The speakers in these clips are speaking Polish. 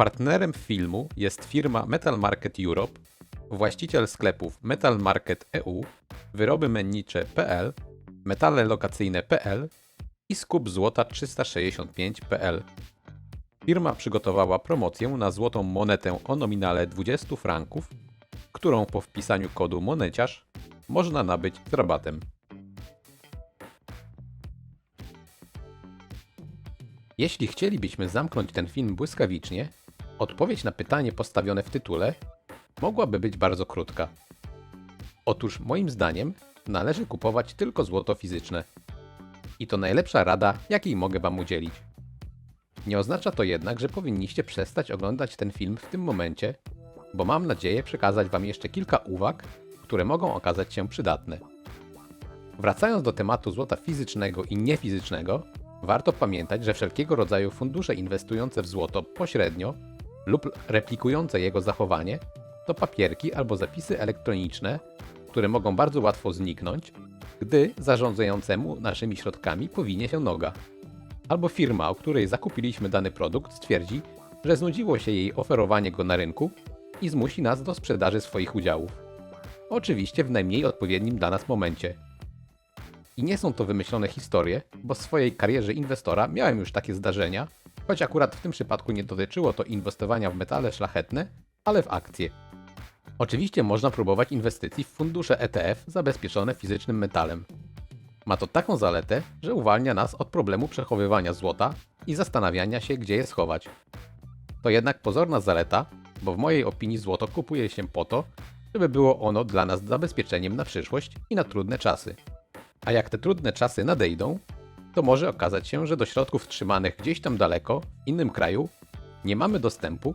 Partnerem filmu jest firma Metal Market Europe, właściciel sklepów Metal Market EU, wyroby mennicze.pl, metale lokacyjne.pl i skup złota 365.pl. Firma przygotowała promocję na złotą monetę o nominale 20 franków, którą po wpisaniu kodu moneciarz można nabyć z rabatem. Jeśli chcielibyśmy zamknąć ten film błyskawicznie, odpowiedź na pytanie postawione w tytule mogłaby być bardzo krótka. Otóż moim zdaniem należy kupować tylko złoto fizyczne. I to najlepsza rada, jakiej mogę Wam udzielić. Nie oznacza to jednak, że powinniście przestać oglądać ten film w tym momencie, bo mam nadzieję przekazać Wam jeszcze kilka uwag, które mogą okazać się przydatne. Wracając do tematu złota fizycznego i niefizycznego, warto pamiętać, że wszelkiego rodzaju fundusze inwestujące w złoto pośrednio lub replikujące jego zachowanie to papierki albo zapisy elektroniczne, które mogą bardzo łatwo zniknąć, gdy zarządzającemu naszymi środkami powinie się noga. Albo firma, o której zakupiliśmy dany produkt, stwierdzi, że znudziło się jej oferowanie go na rynku i zmusi nas do sprzedaży swoich udziałów. Oczywiście w najmniej odpowiednim dla nas momencie. I nie są to wymyślone historie, bo w swojej karierze inwestora miałem już takie zdarzenia, choć akurat w tym przypadku nie dotyczyło to inwestowania w metale szlachetne, ale w akcje. Oczywiście można próbować inwestycji w fundusze ETF zabezpieczone fizycznym metalem. Ma to taką zaletę, że uwalnia nas od problemu przechowywania złota i zastanawiania się, gdzie je schować. To jednak pozorna zaleta, bo w mojej opinii złoto kupuje się po to, żeby było ono dla nas zabezpieczeniem na przyszłość i na trudne czasy. A jak te trudne czasy nadejdą, to może okazać się, że do środków trzymanych gdzieś tam daleko, w innym kraju, nie mamy dostępu,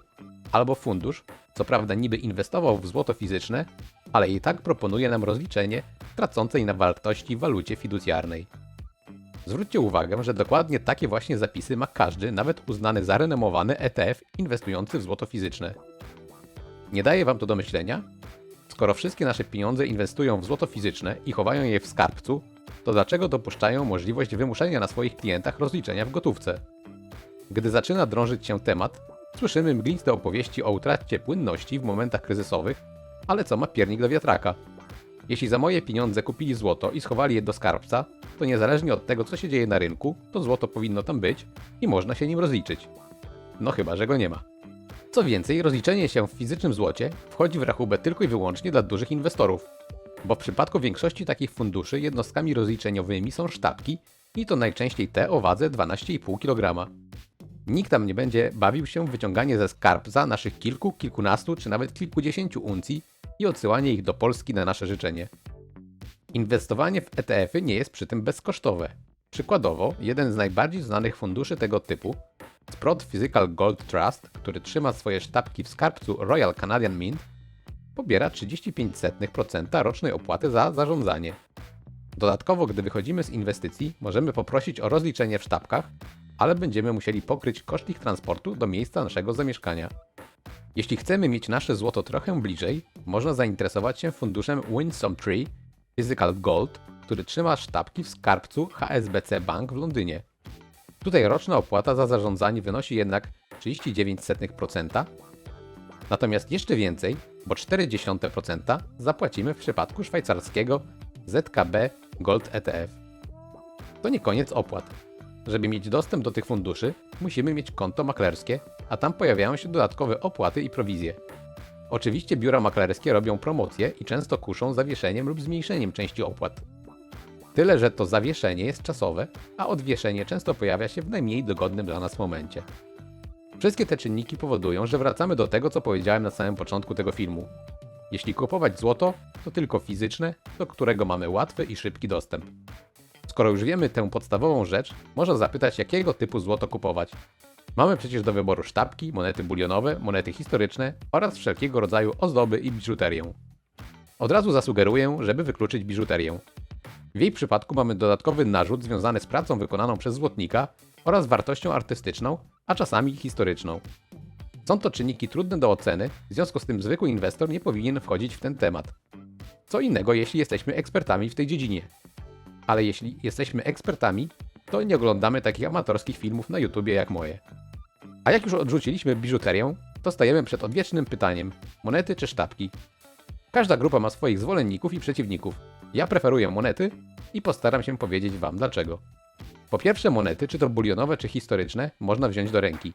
albo fundusz, co prawda niby inwestował w złoto fizyczne, ale i tak proponuje nam rozliczenie tracącej na wartości walucie fiducjarnej. Zwróćcie uwagę, że dokładnie takie właśnie zapisy ma każdy, nawet uznany za renomowany ETF inwestujący w złoto fizyczne. Nie daje wam to do myślenia? Skoro wszystkie nasze pieniądze inwestują w złoto fizyczne i chowają je w skarbcu, to dlaczego dopuszczają możliwość wymuszenia na swoich klientach rozliczenia w gotówce? Gdy zaczyna drążyć się temat, słyszymy mgliste opowieści o utracie płynności w momentach kryzysowych, ale co ma piernik do wiatraka? Jeśli za moje pieniądze kupili złoto i schowali je do skarbca, to niezależnie od tego, co się dzieje na rynku, to złoto powinno tam być i można się nim rozliczyć. No chyba, że go nie ma. Co więcej, rozliczenie się w fizycznym złocie wchodzi w rachubę tylko i wyłącznie dla dużych inwestorów, bo w przypadku większości takich funduszy jednostkami rozliczeniowymi są sztabki i to najczęściej te o wadze 12,5 kg. Nikt tam nie będzie bawił się w wyciąganie ze skarbca naszych kilku, kilkunastu czy nawet kilkudziesięciu uncji i odsyłanie ich do Polski na nasze życzenie. Inwestowanie w ETF-y nie jest przy tym bezkosztowe. Przykładowo, jeden z najbardziej znanych funduszy tego typu, Sprott Physical Gold Trust, który trzyma swoje sztabki w skarbcu Royal Canadian Mint, pobiera 35% rocznej opłaty za zarządzanie. Dodatkowo, gdy wychodzimy z inwestycji, możemy poprosić o rozliczenie w sztabkach, ale będziemy musieli pokryć koszt ich transportu do miejsca naszego zamieszkania. Jeśli chcemy mieć nasze złoto trochę bliżej, można zainteresować się funduszem Winsome Tree Physical Gold, który trzyma sztabki w skarbcu HSBC Bank w Londynie. Tutaj roczna opłata za zarządzanie wynosi jednak 39%, natomiast jeszcze więcej, bo 0,4% zapłacimy w przypadku szwajcarskiego ZKB Gold ETF. To nie koniec opłat. Żeby mieć dostęp do tych funduszy, musimy mieć konto maklerskie, a tam pojawiają się dodatkowe opłaty i prowizje. Oczywiście biura maklerskie robią promocje i często kuszą zawieszeniem lub zmniejszeniem części opłat. Tyle, że to zawieszenie jest czasowe, a odwieszenie często pojawia się w najmniej dogodnym dla nas momencie. Wszystkie te czynniki powodują, że wracamy do tego, co powiedziałem na samym początku tego filmu. Jeśli kupować złoto, to tylko fizyczne, do którego mamy łatwy i szybki dostęp. Skoro już wiemy tę podstawową rzecz, można zapytać, jakiego typu złoto kupować. Mamy przecież do wyboru sztabki, monety bulionowe, monety historyczne oraz wszelkiego rodzaju ozdoby i biżuterię. Od razu zasugeruję, żeby wykluczyć biżuterię. W jej przypadku mamy dodatkowy narzut związany z pracą wykonaną przez złotnika oraz wartością artystyczną, a czasami historyczną. Są to czynniki trudne do oceny, w związku z tym zwykły inwestor nie powinien wchodzić w ten temat. Co innego, jeśli jesteśmy ekspertami w tej dziedzinie. Ale jeśli jesteśmy ekspertami, to nie oglądamy takich amatorskich filmów na YouTubie jak moje. A jak już odrzuciliśmy biżuterię, to stajemy przed odwiecznym pytaniem: monety czy sztabki? Każda grupa ma swoich zwolenników i przeciwników. Ja preferuję monety i postaram się powiedzieć Wam dlaczego. Po pierwsze, monety, czy to bulionowe, czy historyczne, można wziąć do ręki.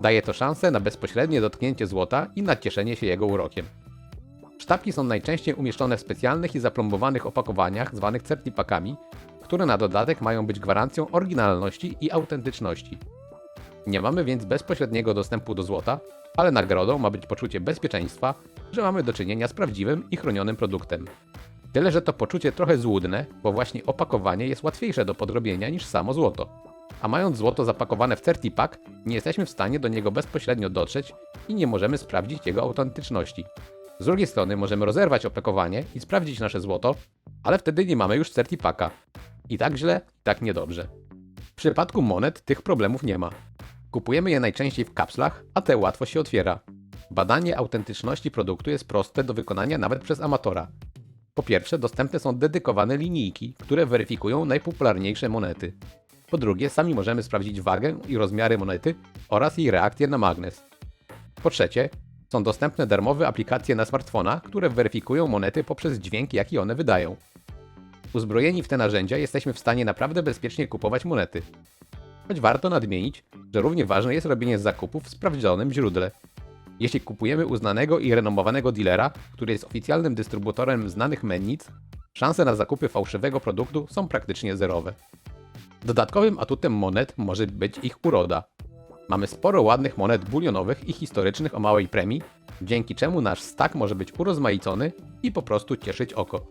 Daje to szansę na bezpośrednie dotknięcie złota i nacieszenie się jego urokiem. Sztabki są najczęściej umieszczone w specjalnych i zaplombowanych opakowaniach zwanych certipakami, które na dodatek mają być gwarancją oryginalności i autentyczności. Nie mamy więc bezpośredniego dostępu do złota, ale nagrodą ma być poczucie bezpieczeństwa, że mamy do czynienia z prawdziwym i chronionym produktem. Tyle, że to poczucie trochę złudne, bo właśnie opakowanie jest łatwiejsze do podrobienia niż samo złoto. A mając złoto zapakowane w certipak, nie jesteśmy w stanie do niego bezpośrednio dotrzeć i nie możemy sprawdzić jego autentyczności. Z drugiej strony możemy rozerwać opakowanie i sprawdzić nasze złoto, ale wtedy nie mamy już certipaka. I tak źle, i tak niedobrze. W przypadku monet tych problemów nie ma. Kupujemy je najczęściej w kapslach, a te łatwo się otwiera. Badanie autentyczności produktu jest proste do wykonania nawet przez amatora. Po pierwsze, dostępne są dedykowane linijki, które weryfikują najpopularniejsze monety. Po drugie, sami możemy sprawdzić wagę i rozmiary monety oraz jej reakcję na magnes. Po trzecie, są dostępne darmowe aplikacje na smartfona, które weryfikują monety poprzez dźwięk, jaki one wydają. Uzbrojeni w te narzędzia jesteśmy w stanie naprawdę bezpiecznie kupować monety. Choć warto nadmienić, że równie ważne jest robienie zakupów w sprawdzonym źródle. Jeśli kupujemy uznanego i renomowanego dealera, który jest oficjalnym dystrybutorem znanych mennic, szanse na zakupy fałszywego produktu są praktycznie zerowe. Dodatkowym atutem monet może być ich uroda. Mamy sporo ładnych monet bulionowych i historycznych o małej premii, dzięki czemu nasz stak może być urozmaicony i po prostu cieszyć oko.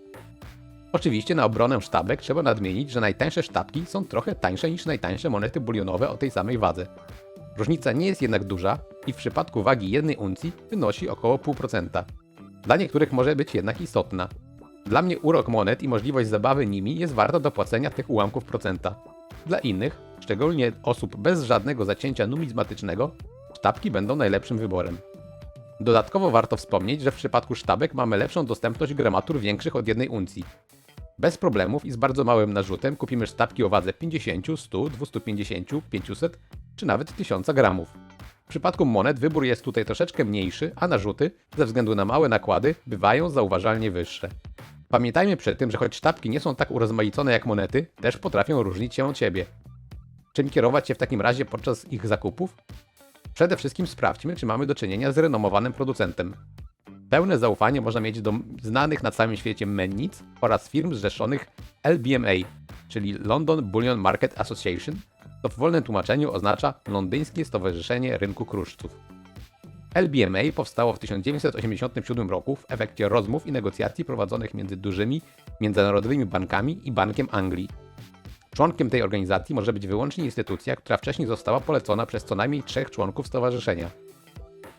Oczywiście na obronę sztabek trzeba nadmienić, że najtańsze sztabki są trochę tańsze niż najtańsze monety bulionowe o tej samej wadze. Różnica nie jest jednak duża i w przypadku wagi jednej uncji wynosi około 0,5%. Dla niektórych może być jednak istotna. Dla mnie urok monet i możliwość zabawy nimi jest warta dopłacenia tych ułamków procenta. Dla innych, szczególnie osób bez żadnego zacięcia numizmatycznego, sztabki będą najlepszym wyborem. Dodatkowo warto wspomnieć, że w przypadku sztabek mamy lepszą dostępność gramatur większych od jednej uncji. Bez problemów i z bardzo małym narzutem kupimy sztabki o wadze 50, 100, 250, 500 czy nawet 1000 gramów. W przypadku monet wybór jest tutaj troszeczkę mniejszy, a narzuty, ze względu na małe nakłady, bywają zauważalnie wyższe. Pamiętajmy przy tym, że choć sztabki nie są tak urozmaicone jak monety, też potrafią różnić się od siebie. Czym kierować się w takim razie podczas ich zakupów? Przede wszystkim sprawdźmy, czy mamy do czynienia z renomowanym producentem. Pełne zaufanie można mieć do znanych na całym świecie mennic oraz firm zrzeszonych LBMA, czyli London Bullion Market Association, to w wolnym tłumaczeniu oznacza Londyńskie Stowarzyszenie Rynku Kruszców. LBMA powstało w 1987 roku w efekcie rozmów i negocjacji prowadzonych między dużymi międzynarodowymi bankami i Bankiem Anglii. Członkiem tej organizacji może być wyłącznie instytucja, która wcześniej została polecona przez co najmniej trzech członków stowarzyszenia.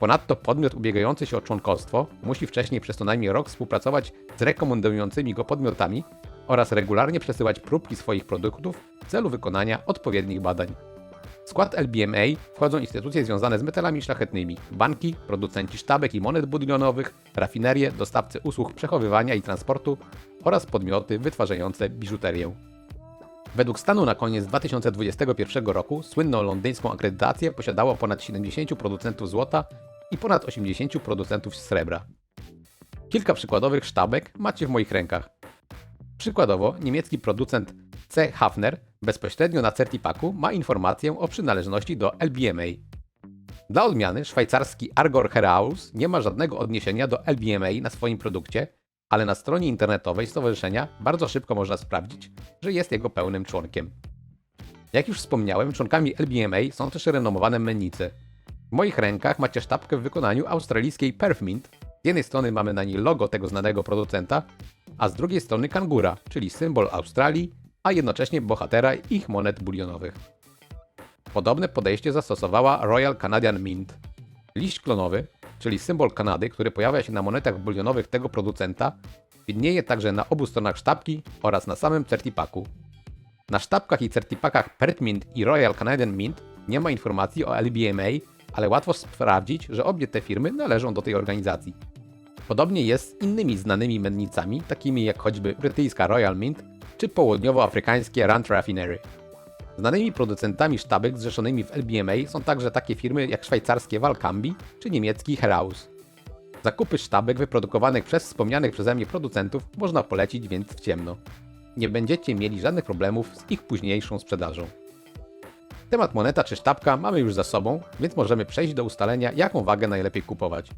Ponadto podmiot ubiegający się o członkostwo musi wcześniej przez co najmniej rok współpracować z rekomendującymi go podmiotami oraz regularnie przesyłać próbki swoich produktów w celu wykonania odpowiednich badań. W skład LBMA wchodzą instytucje związane z metalami szlachetnymi, banki, producenci sztabek i monet budynkowych, rafinerie, dostawcy usług przechowywania i transportu oraz podmioty wytwarzające biżuterię. Według stanu na koniec 2021 roku słynną londyńską akredytację posiadało ponad 70 producentów złota i ponad 80 producentów srebra. Kilka przykładowych sztabek macie w moich rękach. Przykładowo niemiecki producent C. Hafner bezpośrednio na certipaku ma informację o przynależności do LBMA. Dla odmiany szwajcarski Argor Heraeus nie ma żadnego odniesienia do LBMA na swoim produkcie, ale na stronie internetowej stowarzyszenia bardzo szybko można sprawdzić, że jest jego pełnym członkiem. Jak już wspomniałem, członkami LBMA są też renomowane mennice. W moich rękach macie sztabkę w wykonaniu australijskiej Perfmint. Z jednej strony mamy na niej logo tego znanego producenta, a z drugiej strony kangura, czyli symbol Australii, a jednocześnie bohatera ich monet bulionowych. Podobne podejście zastosowała Royal Canadian Mint. Liść klonowy, czyli symbol Kanady, który pojawia się na monetach bulionowych tego producenta, widnieje także na obu stronach sztabki oraz na samym certipaku. Na sztabkach i certipakach Pert Mint i Royal Canadian Mint nie ma informacji o LBMA, ale łatwo sprawdzić, że obie te firmy należą do tej organizacji. Podobnie jest z innymi znanymi mennicami, takimi jak choćby brytyjska Royal Mint czy południowoafrykańskie Rand Raffinery. Znanymi producentami sztabek zrzeszonymi w LBMA są także takie firmy jak szwajcarskie Valcambi czy niemiecki Heraus. Zakupy sztabek wyprodukowanych przez wspomnianych przeze mnie producentów można polecić więc w ciemno. Nie będziecie mieli żadnych problemów z ich późniejszą sprzedażą. Temat moneta czy sztabka mamy już za sobą, więc możemy przejść do ustalenia, jaką wagę najlepiej kupować.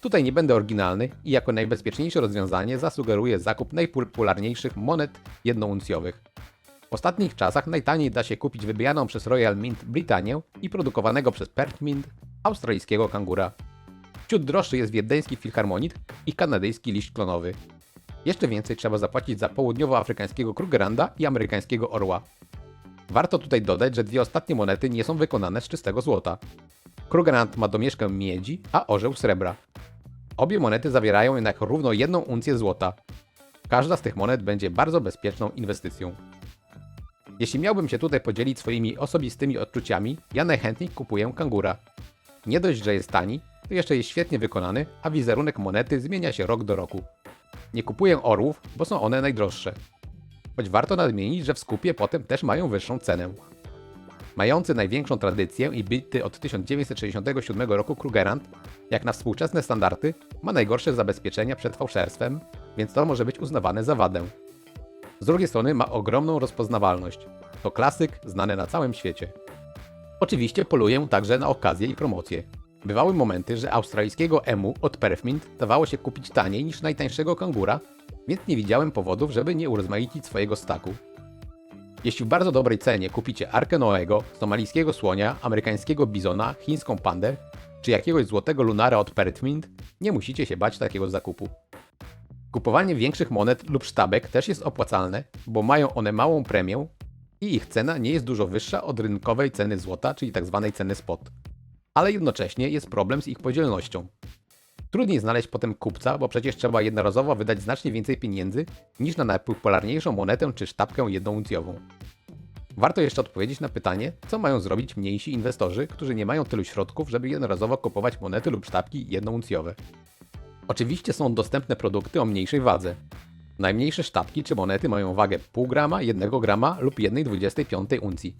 Tutaj nie będę oryginalny i jako najbezpieczniejsze rozwiązanie zasugeruję zakup najpopularniejszych monet jednouncjowych. W ostatnich czasach najtaniej da się kupić wybijaną przez Royal Mint Brytanię i produkowanego przez Perth Mint australijskiego kangura. Wśród droższy jest wiedeński filharmonit i kanadyjski liść klonowy. Jeszcze więcej trzeba zapłacić za południowoafrykańskiego Krugerranda i amerykańskiego orła. Warto tutaj dodać, że dwie ostatnie monety nie są wykonane z czystego złota. Krugerrand ma domieszkę miedzi, a orzeł srebra. Obie monety zawierają jednak równo jedną uncję złota. Każda z tych monet będzie bardzo bezpieczną inwestycją. Jeśli miałbym się tutaj podzielić swoimi osobistymi odczuciami, ja najchętniej kupuję kangura. Nie dość, że jest tani, to jeszcze jest świetnie wykonany, a wizerunek monety zmienia się rok do roku. Nie kupuję orłów, bo są one najdroższe. Choć warto nadmienić, że w skupie potem też mają wyższą cenę. Mający największą tradycję i bity od 1967 roku Krugerrand, jak na współczesne standardy, ma najgorsze zabezpieczenia przed fałszerstwem, więc to może być uznawane za wadę. Z drugiej strony ma ogromną rozpoznawalność. To klasyk znany na całym świecie. Oczywiście poluję także na okazje i promocje. Bywały momenty, że australijskiego emu od Perfmint dawało się kupić taniej niż najtańszego kangura, więc nie widziałem powodów, żeby nie urozmaicić swojego staku. Jeśli w bardzo dobrej cenie kupicie Arkę Noego, somalijskiego słonia, amerykańskiego bizona, chińską pandę czy jakiegoś złotego lunara od Perfmint, nie musicie się bać takiego zakupu. Kupowanie większych monet lub sztabek też jest opłacalne, bo mają one małą premię i ich cena nie jest dużo wyższa od rynkowej ceny złota, czyli tzw. ceny spot. Ale jednocześnie jest problem z ich podzielnością. Trudniej znaleźć potem kupca, bo przecież trzeba jednorazowo wydać znacznie więcej pieniędzy niż na najpopularniejszą monetę czy sztabkę jednouncjową. Warto jeszcze odpowiedzieć na pytanie, co mają zrobić mniejsi inwestorzy, którzy nie mają tylu środków, żeby jednorazowo kupować monety lub sztabki jednouncjowe. Oczywiście są dostępne produkty o mniejszej wadze. Najmniejsze sztabki czy monety mają wagę 0,5 grama, 1 grama lub 1,25 uncji.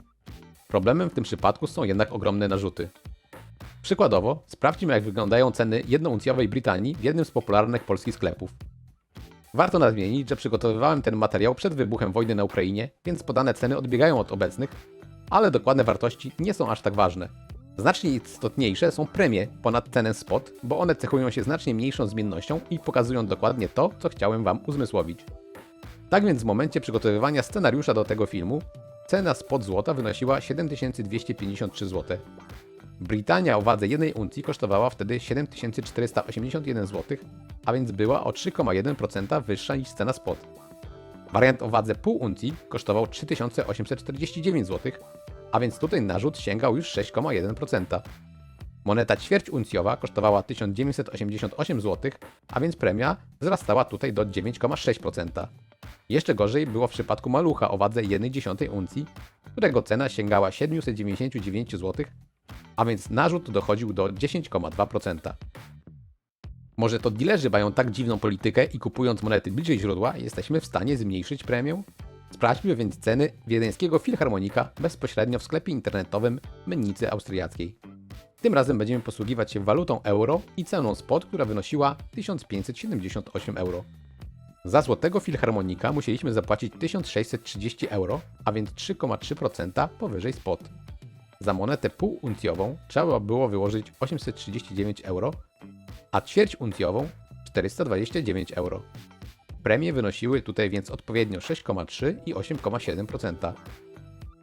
Problemem w tym przypadku są jednak ogromne narzuty. Przykładowo, sprawdźmy jak wyglądają ceny jednouncjowej Brytanii w jednym z popularnych polskich sklepów. Warto nadmienić, że przygotowywałem ten materiał przed wybuchem wojny na Ukrainie, więc podane ceny odbiegają od obecnych, ale dokładne wartości nie są aż tak ważne. Znacznie istotniejsze są premie ponad cenę spot, bo one cechują się znacznie mniejszą zmiennością i pokazują dokładnie to, co chciałem Wam uzmysłowić. Tak więc w momencie przygotowywania scenariusza do tego filmu, cena spot złota wynosiła 7253 zł. Brytania o wadze 1 uncji kosztowała wtedy 7481 zł, a więc była o 3,1% wyższa niż cena spot. Wariant o wadze pół uncji kosztował 3849 zł, a więc tutaj narzut sięgał już 6,1%. Moneta ćwierć uncjowa kosztowała 1988 zł, a więc premia wzrastała tutaj do 9,6%. Jeszcze gorzej było w przypadku malucha o wadze 1,1 uncji, którego cena sięgała 799 zł, a więc narzut dochodził do 10,2%. Może to dilerzy mają tak dziwną politykę i kupując monety bliżej źródła jesteśmy w stanie zmniejszyć premię? Sprawdźmy więc ceny wiedeńskiego filharmonika bezpośrednio w sklepie internetowym Mennicy Austriackiej. Tym razem będziemy posługiwać się walutą euro i ceną spot, która wynosiła 1578 euro. Za złotego filharmonika musieliśmy zapłacić 1630 euro, a więc 3,3% powyżej spot. Za monetę półuncjową trzeba było wyłożyć 839 euro, a ćwierć uncjową 429 euro. Premie wynosiły tutaj więc odpowiednio 6,3 i 8,7%.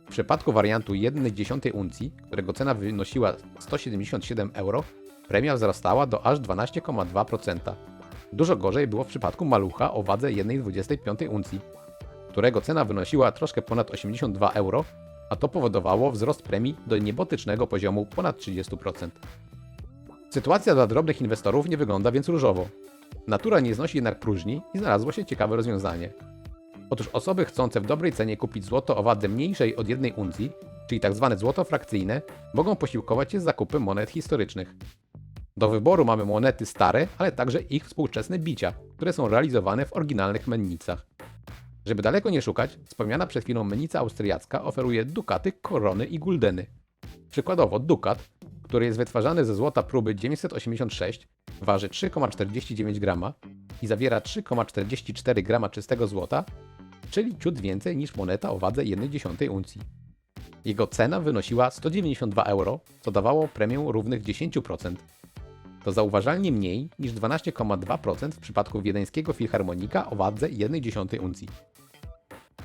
W przypadku wariantu 1,1 uncji, którego cena wynosiła 177 euro, premia wzrastała do aż 12,2%. Dużo gorzej było w przypadku malucha o wadze 1,25 uncji, którego cena wynosiła troszkę ponad 82 euro, a to powodowało wzrost premii do niebotycznego poziomu ponad 30%. Sytuacja dla drobnych inwestorów nie wygląda więc różowo. Natura nie znosi jednak próżni i znalazło się ciekawe rozwiązanie. Otóż osoby chcące w dobrej cenie kupić złoto o wadze mniejszej od jednej uncji, czyli tzw. złoto frakcyjne, mogą posiłkować się z zakupem monet historycznych. Do wyboru mamy monety stare, ale także ich współczesne bicia, które są realizowane w oryginalnych mennicach. Żeby daleko nie szukać, wspomniana przed chwilą menica austriacka oferuje dukaty, korony i guldeny. Przykładowo dukat, który jest wytwarzany ze złota próby 986, waży 3,49 grama i zawiera 3,44 grama czystego złota, czyli ciut więcej niż moneta o wadze 1,1 uncji. Jego cena wynosiła 192 euro, co dawało premię równych 10%. To zauważalnie mniej niż 12,2% w przypadku wiedeńskiego filharmonika o wadze 1,1 uncji.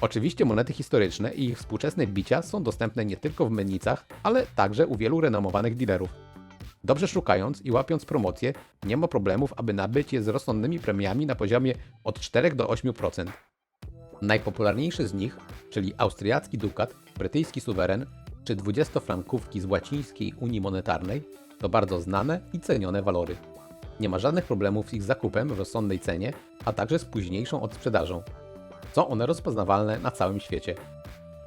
Oczywiście monety historyczne i ich współczesne bicia są dostępne nie tylko w mennicach, ale także u wielu renomowanych dealerów. Dobrze szukając i łapiąc promocje, nie ma problemów, aby nabyć je z rozsądnymi premiami na poziomie od 4 do 8%. Najpopularniejszy z nich, czyli austriacki dukat, brytyjski suweren czy 20-frankówki z łacińskiej Unii Monetarnej, to bardzo znane i cenione walory. Nie ma żadnych problemów z ich zakupem w rozsądnej cenie, a także z późniejszą odsprzedażą. Są one rozpoznawalne na całym świecie.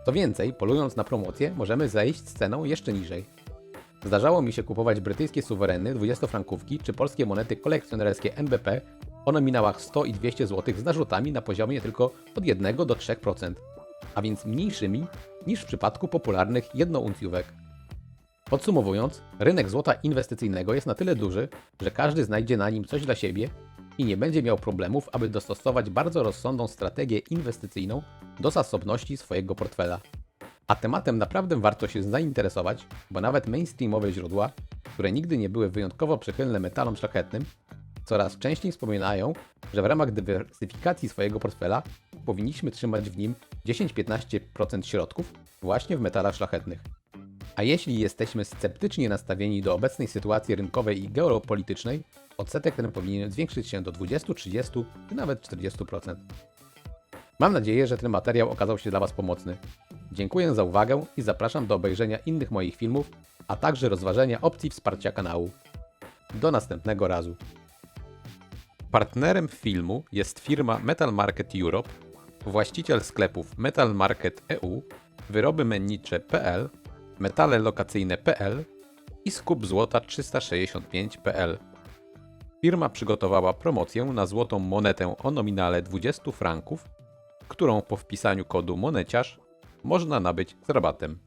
Co więcej, polując na promocje, możemy zejść z ceną jeszcze niżej. Zdarzało mi się kupować brytyjskie suwereny 20-frankówki czy polskie monety kolekcjonerskie NBP o nominałach 100 i 200 zł z narzutami na poziomie tylko od 1 do 3%, a więc mniejszymi niż w przypadku popularnych jednouncjówek. Podsumowując, rynek złota inwestycyjnego jest na tyle duży, że każdy znajdzie na nim coś dla siebie i nie będzie miał problemów, aby dostosować bardzo rozsądną strategię inwestycyjną do zasobności swojego portfela. A tematem naprawdę warto się zainteresować, bo nawet mainstreamowe źródła, które nigdy nie były wyjątkowo przychylne metalom szlachetnym, coraz częściej wspominają, że w ramach dywersyfikacji swojego portfela powinniśmy trzymać w nim 10-15% środków właśnie w metalach szlachetnych. A jeśli jesteśmy sceptycznie nastawieni do obecnej sytuacji rynkowej i geopolitycznej, odsetek ten powinien zwiększyć się do 20, 30 czy nawet 40%. Mam nadzieję, że ten materiał okazał się dla Was pomocny. Dziękuję za uwagę i zapraszam do obejrzenia innych moich filmów, a także rozważenia opcji wsparcia kanału. Do następnego razu. Partnerem filmu jest firma Metal Market Europe, właściciel sklepów Metal Market EU, wyroby mennicze.pl, metale lokacyjne.pl i skup złota 365.pl. Firma przygotowała promocję na złotą monetę o nominale 20 franków, którą po wpisaniu kodu moneciarz można nabyć z rabatem.